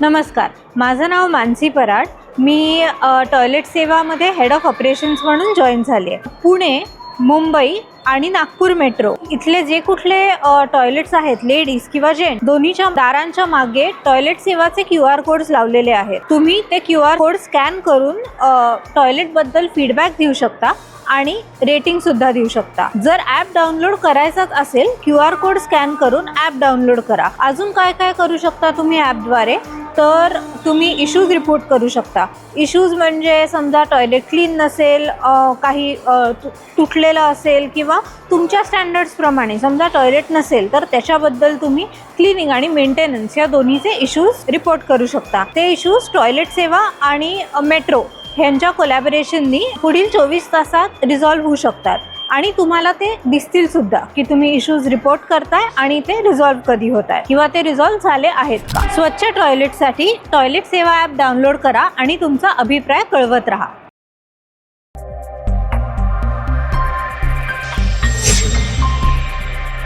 नमस्कार माझं नाव मानसी पराड. मी टॉयलेट सेवामध्ये हेड ऑफ ऑपरेशन्स म्हणून जॉईन झाली आहे. पुणे मुंबई आणि नागपूर मेट्रो इथले जे कुठले टॉयलेट्स आहेत लेडीज किंवा जेंट दोन्हीच्या दारांच्या मागे टॉयलेट सेवाचे क्यू आर कोड्स लावलेले आहेत. तुम्ही ते क्यू आर कोड स्कॅन करून टॉयलेटबद्दल फीडबॅक देऊ शकता आणि रेटिंग सुद्धा देऊ शकता. जर ॲप डाउनलोड करायचाच असेल क्यू आर कोड स्कॅन करून ॲप डाउनलोड करा. अजून काय काय करू शकता तुम्ही ॲपद्वारे तर तुम्ही इश्यूज रिपोर्ट करू शकता. इश्यूज म्हणजे समजा टॉयलेट क्लीन नसेल काही तुटलेलं असेल किंवा तुमच्या स्टँडर्ड्सप्रमाणे समजा टॉयलेट नसेल तर त्याच्याबद्दल तुम्ही क्लिनिंग आणि मेंटेनन्स या दोन्हीचे इश्यूज रिपोर्ट करू शकता. ते इश्यूज टॉयलेट सेवा आणि मेट्रो ह्यांच्या कोलॅबरेशननी पुढील चोवीस तासात रिझॉल्व्ह होऊ शकतात. आणि तुम्हाला ते दिसतील सुद्धा की तुम्ही इश्यूज रिपोर्ट करताय आणि ते रिझॉल्व्ह कधी होत आहे किंवा ते रिझॉल्व्ह झाले आहेत का? स्वच्छ टॉयलेटसाठी टॉयलेट सेवा ॲप डाउनलोड करा आणि तुमचा अभिप्राय कळवत राहा.